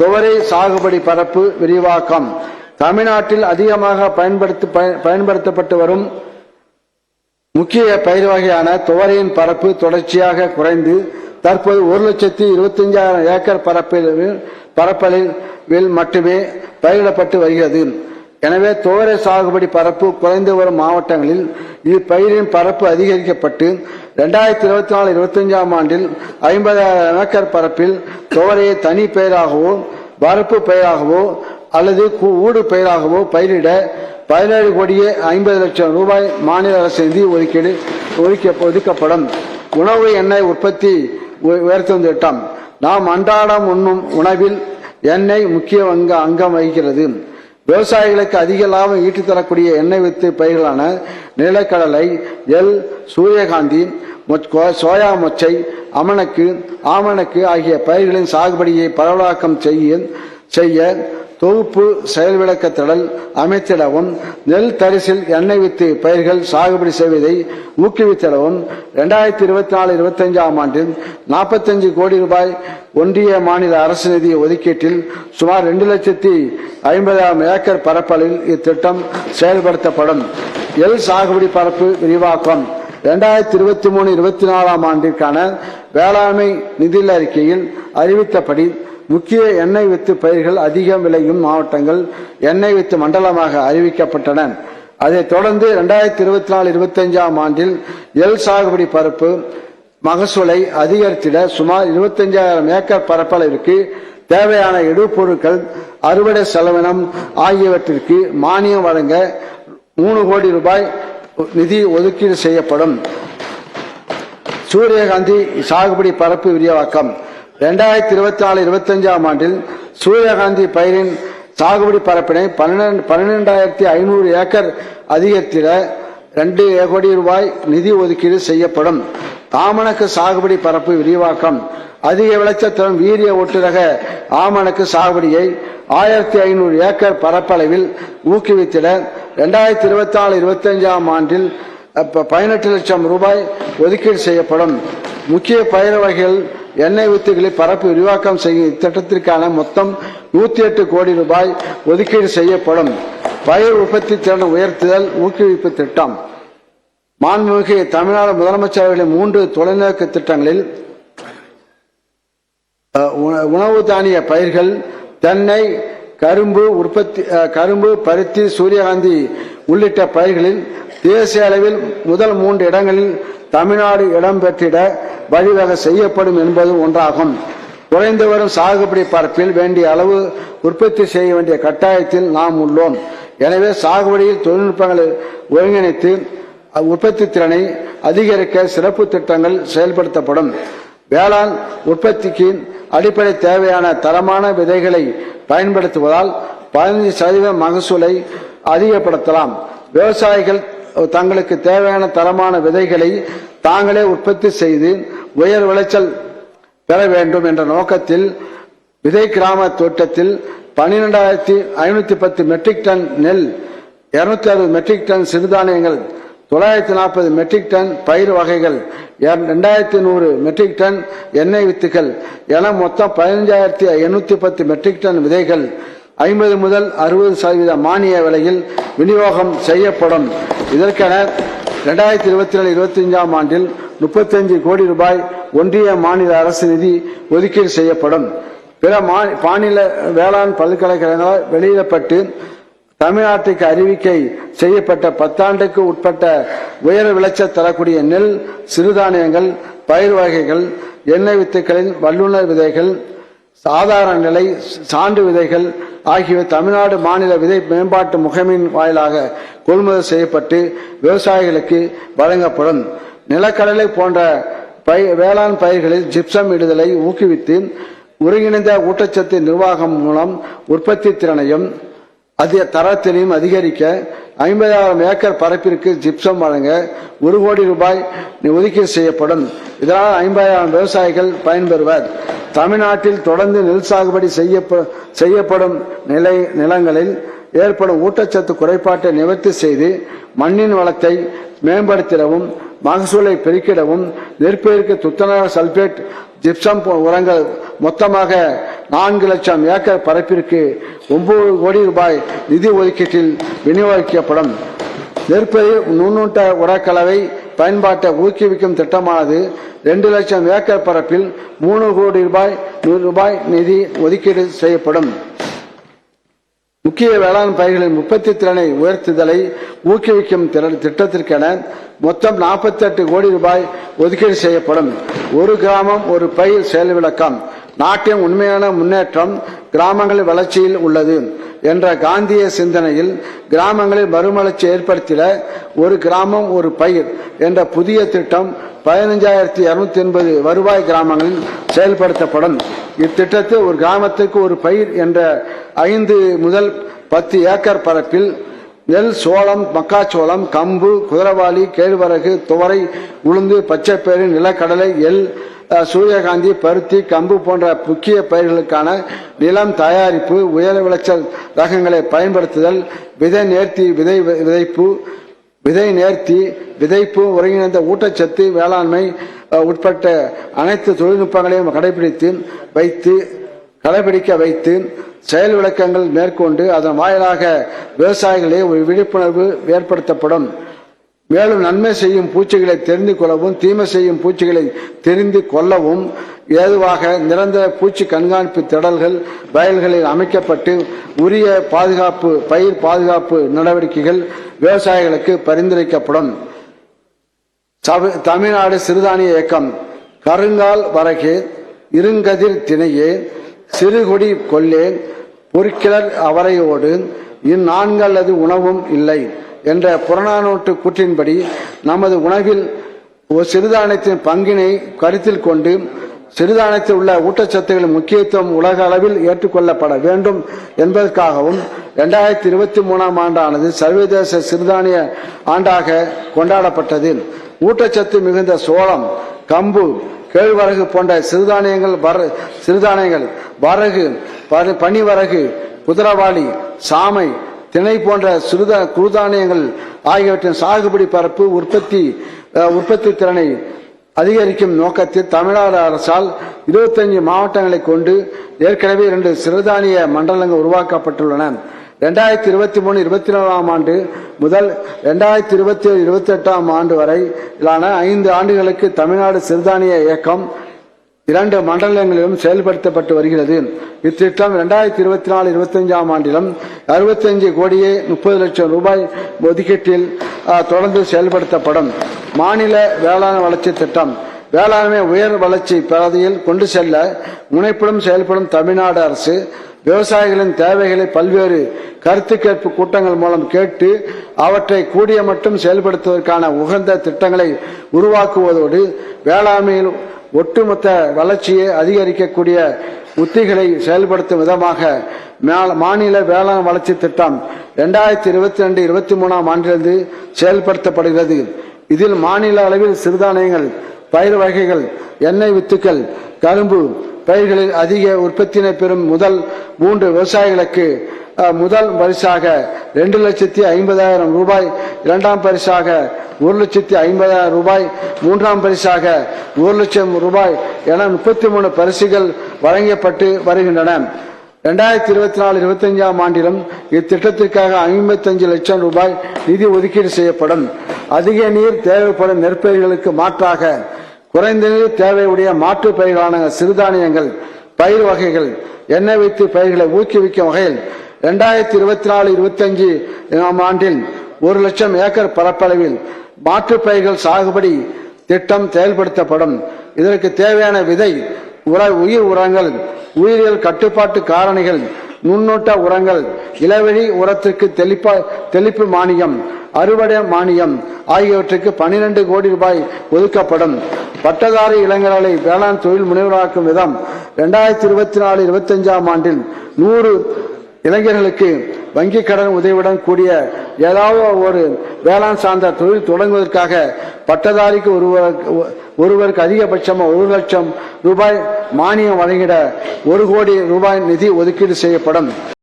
துவரை சாகுபடி பரப்பு விரிவாக்கம். தமிழ்நாட்டில் அதிகமாக பயன்படுத்தி பயன்படுத்தப்பட்டு வரும் முக்கிய பயிர் வகையான துவரையின் பரப்பு தொடர்ச்சியாக குறைந்து தற்போது ஒரு லட்சத்தி இருபத்தஞ்சாயிரம் ஏக்கர் பரப்பில் பரப்பளவில் மட்டுமே பயிரிடப்பட்டு வருகிறது. எனவே துவரை சாகுபடி பரப்பு குறைந்து வரும் மாவட்டங்களில் இப்பயிரின் பரப்பு அதிகரிக்கப்பட்டு இரண்டாயிரத்தி இருபத்தி நாலு இருபத்தஞ்சாம் ஆண்டில் ஐம்பதாயிரம் ஏக்கர் பரப்பில் துவரையை தனி பயிராகவோ பரப்பு பயிராகவோ அல்லது ஊடு பயிராகவோ பயிரிட பதினேழு கோடியே ஐம்பது லட்சம் ரூபாய் மாநில அரசு நிதி ஒதுக்கீடு ஒதுக்க ஒதுக்கப்படும். உணவு எண்ணெய் உற்பத்தி உ- உயர்த்தும் திட்டம் நாம் அன்றாடம் உண்ணும் உணவில் எண்ணெய் முக்கிய அங்க அங்கம் வகிக்கிறது. விவசாயிகளுக்கு அதிக லாபம் ஈட்டித் தரக்கூடிய எண்ணெய் வித்து பயிர்களான நிலக்கடலை எல் சூரியகாந்தி சோயா மொச்சை அமணக்கு ஆமணக்கு ஆகிய பயிர்களின் சாகுபடியை பரவலாக்கம் செய்ய செய்ய தொகுப்பு செயல் விளக்கத்திடல் அமைத்திடவும் நெல் தரிசில் எண்ணெய் வித்து பயிர்கள் சாகுபடி செய்வதை ஊக்குவித்திடவும் இரண்டாயிரத்தி இருபத்தி நாலு இருபத்தஞ்சாம் ஆண்டில் நாற்பத்தஞ்சு கோடி ரூபாய் ஒன்றிய மாநில அரசு நிதி ஒதுக்கீட்டில் சுமார் ரெண்டு லட்சத்தி ஐம்பதாயிரம் ஏக்கர் பரப்பளவில் இத்திட்டம் செயல்படுத்தப்படும். எல் சாகுபடி பரப்பு விரிவாக்கம். இரண்டாயிரத்தி இருபத்தி மூணு இருபத்தி நாலாம் ஆண்டிற்கான வேளாண்மை நிதி அறிக்கையில் அறிவித்தபடி முக்கிய எண்ணெய் வித்து பயிர்கள் அதிகம் விளையும் மாவட்டங்கள் எண்ணெய் வித்து மண்டலமாக அறிவிக்கப்பட்டன. அதைத் தொடர்ந்து இரண்டாயிரத்தி இருபத்தி நாலு இருபத்தஞ்சாம் ஆண்டில் எல் சாகுபடி பரப்பு மகசூலை அதிகரித்திட சுமார் இருபத்தஞ்சாயிரம் ஏக்கர் பரப்பளவிற்கு தேவையான இடுபொருட்கள் அறுவடை செலவினம் ஆகியவற்றிற்கு மானியம் வழங்க மூணு கோடி ரூபாய் நிதி ஒதுக்கீடு செய்யப்படும். சூரியகாந்தி சாகுபடி பரப்பு விரிவாக்கம். இரண்டாயிரத்தி இருபத்தி நாலு இருபத்தஞ்சாம் ஆண்டில் சூரியகாந்தி பயிரின் சாகுபடி பரப்பினை பன்னெண்டு பன்னிரெண்டாயிரத்தி ஐநூறு ஏக்கர் அதிகரித்திட ரெண்டு கோடி ரூபாய் நிதி ஒதுக்கீடு செய்யப்படும். ஆமணக்கு சாகுபடி பரப்பு விரிவாக்கம். அதிக விளைச்சல் வீரிய ஒட்டுரக ஆமணக்கு சாகுபடியை ஆயிரத்தி ஐநூறு ஏக்கர் பரப்பளவில் ஊக்குவித்திட இரண்டாயிரத்தி இருபத்தி நாலு இருபத்தஞ்சாம் ஆண்டில் பதினெட்டு லட்சம் ரூபாய் ஒதுக்கீடு செய்யப்படும். முக்கிய பயிர் வகைகள் எண்ணெய் வித்துகளை பரப்பு விரிவாக்கம் செய்யும் இத்திட்டத்திற்கான மொத்தம் நூத்தி எட்டு கோடி ரூபாய் ஒதுக்கீடு செய்யப்படும். பயிர் உற்பத்தி திறன் உயர்த்துதல் ஊக்குவிப்பு திட்டம். மாண்புமிகு தமிழ்நாடு முதலமைச்சர் அவர்களின் மூன்று தொலைநோக்கு திட்டங்களில் உண- உணவு தானிய பயிர்கள் தென்னை கரும்பு உற்பத்தி அஹ், கரும்பு பருத்தி சூரியகாந்தி உள்ளிட்ட பயிர்களில் தேசிய அளவில் முதல் மூன்று இடங்களில் தமிழ்நாடு இடம்பெற்றிட வழிவகை செய்யப்படும் என்பது ஒன்றாகும். குறைந்து வரும் சாகுபடி பரப்பில் வேண்டிய அளவு உற்பத்தி செய்ய வேண்டிய கட்டாயத்தில் நாம் உள்ளோம். எனவே சாகுபடியில் தொழில்நுட்பங்களை ஒருங்கிணைத்து உற்பத்தி திறனை அதிகரிக்க சிறப்பு திட்டங்கள் செயல்படுத்தப்படும். வேளாண் உற்பத்திக்கு அடிப்படை தேவையான தரமான விதைகளை பயன்படுத்துவதால் பதினைந்து சதவீத மகசூலை அதிகப்படுத்தலாம். விவசாயிகள் தங்களுக்கு தேவையான தரமான விதைகளை தாங்களே உற்பத்தி செய்து உயர் விளைச்சல் பெற வேண்டும் என்ற நோக்கத்தில் விதை கிராம தோட்டத்தில் பன்னிரெண்டாயிரத்தி ஐநூத்தி பத்து மெட்ரிக் டன் நெல் இருநூத்தி அறுபது மெட்ரிக் டன் சிறுதானியங்கள் தொள்ளாயிரத்தி நாற்பது மெட்ரிக் டன் பயிர் வகைகள் ரெண்டாயிரத்தி நூறு மெட்ரிக் டன் எண்ணெய் வித்துகள் என மொத்தம் பதினஞ்சாயிரத்தி எண்ணூத்தி பத்து மெட்ரிக் டன் விதைகள் ஐம்பது முதல் அறுபது சதவீத மானிய விலையில் விநியோகம் செய்யப்படும். இதற்கென இரண்டாயிரத்தி இருபத்தி நாலு இருபத்தி அஞ்சாம் ஆண்டில் முப்பத்தஞ்சு கோடி ரூபாய் ஒன்றிய மாநில அரசு நிதி ஒதுக்கீடு செய்யப்படும். பிற மா- மாநில வேளாண் பல்கலைக்கழகங்களால் வெளியிடப்பட்டு தமிழ்நாட்டுக்கு அறிவிக்கை செய்யப்பட்ட பத்தாண்டுக்கு உட்பட்ட உயர் விளைச்சல் தரக்கூடிய நெல் சிறுதானியங்கள் பயிர் வகைகள் எண்ணெய் வித்துக்களின் வல்லுநர் விதைகள் சாதாரண நிலை சான்று விதைகள் ஆகியவை தமிழ்நாடு மாநில விதை மேம்பாட்டு முகமின் வாயிலாக கொள்முதல் செய்யப்பட்டு விவசாயிகளுக்கு வழங்கப்படும். நிலக்கடலை போன்ற பய வேளாண் பயிர்களில் ஜிப்சம் இடுதலை ஊக்குவித்து ஒருங்கிணைந்த ஊட்டச்சத்து நிர்வாகம் மூலம் உற்பத்தி திறனையும் அதிக தரத்தினையும் அதிகரிக்க ஐம்பதாயிரம் ஏக்கர் பரப்பிற்கு ஜிப்சம் வழங்க ஒரு கோடி ரூபாய் ஒதுக்கீடு செய்யப்படும். இதனால் ஐம்பதாயிரம் விவசாயிகள் பயன்பெறுவர். தமிழ்நாட்டில் தொடர்ந்து நெல் சாகுபடி செய்யப்ப- செய்யப்படும் நிலை நிலங்களில் ஏற்படும் ஊட்டச்சத்து குறைபாட்டை நிவர்த்தி செய்து மண்ணின் வளத்தை மேம்படுத்திடவும் மகசூலை பெருக்கிடவும் நெற்பயிருக்கு துத்தநாக சல்பேட் ஜிப்சம் உரங்கள் மொத்தமாக நான்கு லட்சம் ஏக்கர் பரப்பிற்கு ஒன்பது கோடி ரூபாய் நிதி ஒதுக்கீட்டில் விநியோகிக்கப்படும். நெற்பயிர் நுண்ணூட்ட உரக்கலவை பயன்பாட்டை ஊக்குவிக்கும் திட்டமானது ரெண்டு லட்சம் ஏக்கர் பரப்பில் மூணு கோடி ரூபாய் நூறு ரூபாய் நிதி ஒதுக்கீடு செய்யப்படும். முக்கிய வேளாண் பயிர்களின் உற்பத்தி திறனை உயர்த்துதலை ஊக்குவிக்கும் திட்டத்திற்கென மொத்தம் 48 கோடி ரூபாய் ஒதுக்கீடு செய்யப்படும். ஒரு கிராமம் ஒரு பயிர் செயல் விளக்கம் நாட்டின் உண்மையான முன்னேற்றம் கிராமங்களின் வளர்ச்சியில் உள்ளது என்ற காந்திய சிந்தனையில் கிராமங்களில் மறுமலர்ச்சி ஏற்படுத்திட ஒரு கிராமம் ஒரு பயிர் என்ற புதிய திட்டம் பதினஞ்சாயிரத்தி இருநூத்தி எண்பது வருவாய் கிராமங்களில் செயல்படுத்தப்படும். இத்திட்டத்தில் ஒரு கிராமத்துக்கு ஒரு பயிர் என்ற ஐந்து முதல் பத்து ஏக்கர் பரப்பில் நெல் சோளம் மக்காச்சோளம் கம்பு குதிரவாளி கேழ்வரகு துவரை உளுந்து பச்சைப்பயிறு நிலக்கடலை எல் சூரியகாந்தி பருத்தி கம்பு போன்ற முக்கிய பயிர்களுக்கான நிலம் தயாரிப்பு உயர் விளைச்சல் ரகங்களை பயன்படுத்துதல் விதை நேர்த்தி விதை விதைப்பு விதை நேர்த்தி விதைப்பு ஒருங்கிணைந்த ஊட்டச்சத்து வேளாண்மை உட்பட்ட அனைத்து தொழில்நுட்பங்களையும் கடைபிடித்து வைத்து கடைபிடிக்க வைத்து செயல் விளக்கங்கள் மேற்கொண்டு அதன் வாயிலாக விவசாயிகளே ஒரு விழிப்புணர்வு ஏற்படுத்தப்படும். மேலும் நன்மை செய்யும் பூச்சிகளை தெரிந்து கொள்ளவும் தீமை செய்யும் பூச்சிகளை தெரிந்து கொள்ளவும் ஏதுவாக நிரந்தர பூச்சி கண்காணிப்பு திடல்கள் வயல்களில் அமைக்கப்பட்டு உரிய பாதுகாப்பு பயிர் பாதுகாப்பு நடவடிக்கைகள் விவசாயிகளுக்கு பரிந்துரைக்கப்படும். தமிழ்நாடு சிறுதானிய இயக்கம் கருங்கால் வரகே இருங்கதிர் திணையே சிறுகுடி கொல்லே பொற்கிளர் அவரையோடு இந்நான்கல்லது உணவும் இல்லை என்ற புறநானூற்று கூற்றின்படி நமது உணவில் ஒரு சிறுதானியத்தின் பங்கினை கருத்தில் கொண்டு சிறுதானியத்தில் உள்ள ஊட்டச்சத்துகளின் முக்கியத்துவம் உலக அளவில் ஏற்றுக்கொள்ளப்பட வேண்டும் என்பதற்காகவும் இரண்டாயிரத்தி இருபத்தி மூணாம் ஆண்டானது சர்வதேச சிறுதானிய ஆண்டாக கொண்டாடப்பட்டது. ஊட்டச்சத்து மிகுந்த சோளம் கம்பு கேழ்வரகு போன்ற சிறுதானியங்கள் வர- சிறுதானியங்கள் வரகு பனிவரகு குதிரவாளி சாமை திணை போன்ற சிறுத குறுதானியங்கள் ஆகியவற்றின் சாகுபடி பரப்பு உற்பத்தி உற்பத்தி திறனை அதிகரிக்கும் நோக்கத்தில் தமிழ்நாடு அரசால் 25 மாவட்டங்களை கொண்டு ஏற்கனவே இரண்டு சிறுதானிய மண்டலங்கள் உருவாக்கப்பட்டுள்ளன. ரெண்டாயிரத்தி இருபத்தி மூணு இருபத்தி நாலாம் ஆண்டு முதல் ரெண்டாயிரத்தி இருபத்தி ஏழு இருபத்தி எட்டாம் ஆண்டு வரையிலான ஐந்து ஆண்டுகளுக்கு தமிழ்நாடு சிறுதானிய இயக்கம் இரண்டு மண்டலங்களிலும் செயல்படுத்தப்பட்டு வருகிறது. இத்திட்டம் இரண்டாயிரத்தி இருபத்தி நாலு இருபத்தஞ்சாம் ஆண்டிலும் அறுபத்தஞ்சு கோடியே முப்பது லட்சம் ரூபாய் ஒதுக்கீட்டில் தொடர்ந்து செயல்படுத்தப்படும். மாநில வேளாண் வளர்ச்சி திட்டம் வேளாண்மை உயர் வளர்ச்சி பாதையில் கொண்டு செல்ல முனைப்புடன் செயல்படும் தமிழ்நாடு அரசு விவசாயிகளின் தேவைகளை பல்வேறு கருத்து கேட்பு கூட்டங்கள் மூலம் கேட்டு அவற்றை கூடிய மட்டும் செயல்படுத்துவதற்கான உகந்த திட்டங்களை உருவாக்குவதோடு வேளாண்மையில் ஒட்டுமொத்த வளர்ச்சியை அதிகரிக்கக்கூடிய உத்திகளை செயல்படுத்தும் விதமாக மே- மாநில வேளாண் வளர்ச்சி திட்டம் இரண்டாயிரத்தி இருபத்தி ரெண்டு இருபத்தி மூணாம் ஆண்டிலிருந்து செயல்படுத்தப்படுகிறது. இதில் மாநில அளவில் சிறுதானியங்கள் பயிர் வகைகள் எண்ணெய் வித்துக்கள் கரும்பு பயிர்களில் அதிக உற்பத்தியினை பெறும் முதல் மூன்று விவசாயிகளுக்கு முதல் பரிசாக ரெண்டு லட்சத்தி ஐம்பதாயிரம் ரூபாய் இரண்டாம் பரிசாக ஒரு லட்சத்தி ஐம்பதாயிரம் ரூபாய் மூன்றாம் பரிசாக ஒரு லட்சம் ரூபாய் என முப்பத்தி மூணு பரிசுகள் வழங்கப்பட்டு வருகின்றன. இரண்டாயிரத்தி இருபத்தி நாலு இருபத்தஞ்சாம் ஆண்டிலும் இத்திட்டத்திற்காக ஐம்பத்தஞ்சு லட்சம் ரூபாய் நிதி ஒதுக்கீடு செய்யப்படும். அதிக நீர் தேவைப்படும் நெற்பயிர்களுக்கு மாற்றாக குறைந்த நீர் தேவையுடைய மாற்று பயிர்களான சிறுதானியங்கள் பயிர் வகைகள் எண்ணெய் வைத்து பயிர்களை ஊக்குவிக்கும் வகையில் இரண்டாயிரத்தி இருபத்தி நாலு இருபத்தி அஞ்சு ஆண்டில் ஒரு லட்சம் ஏக்கர் பரப்பளவில் மாற்று பயிர்கள் சாகுபடி திட்டம் செயல்படுத்தப்படும். இதற்கு தேவையான விதை உர உயிர் உரங்கள் உயிரியல் கட்டுப்பாட்டு காரணிகள் நுண்ணோட்ட உரங்கள். இளவெளி உரத்திற்கு தெளிப்பா தெளிப்பு மானியம் அறுவடை மானியம் ஆகியவற்றுக்கு 12 கோடி ரூபாய் ஒதுக்கப்படும். பட்டதாரி இளைஞர்களை வேளாண் தொழில் முனைவராக்கும் விதம். இரண்டாயிரத்தி இருபத்தி நாலு இருபத்தஞ்சாம் ஆண்டில் நூறு இளைஞர்களுக்கு வங்கி கடன் உதவியுடன் கூடிய ஏதாவது ஒரு வேளாண் சார்ந்த தொழில் தொடங்குவதற்காக பட்டதாரிக்கு ஒருவருக்கு ஒருவருக்கு அதிகபட்சமாக ஒரு லட்சம் ரூபாய் மானியம் வழங்கிட ஒரு கோடி ரூபாய் நிதி ஒதுக்கீடு செய்யப்படும்.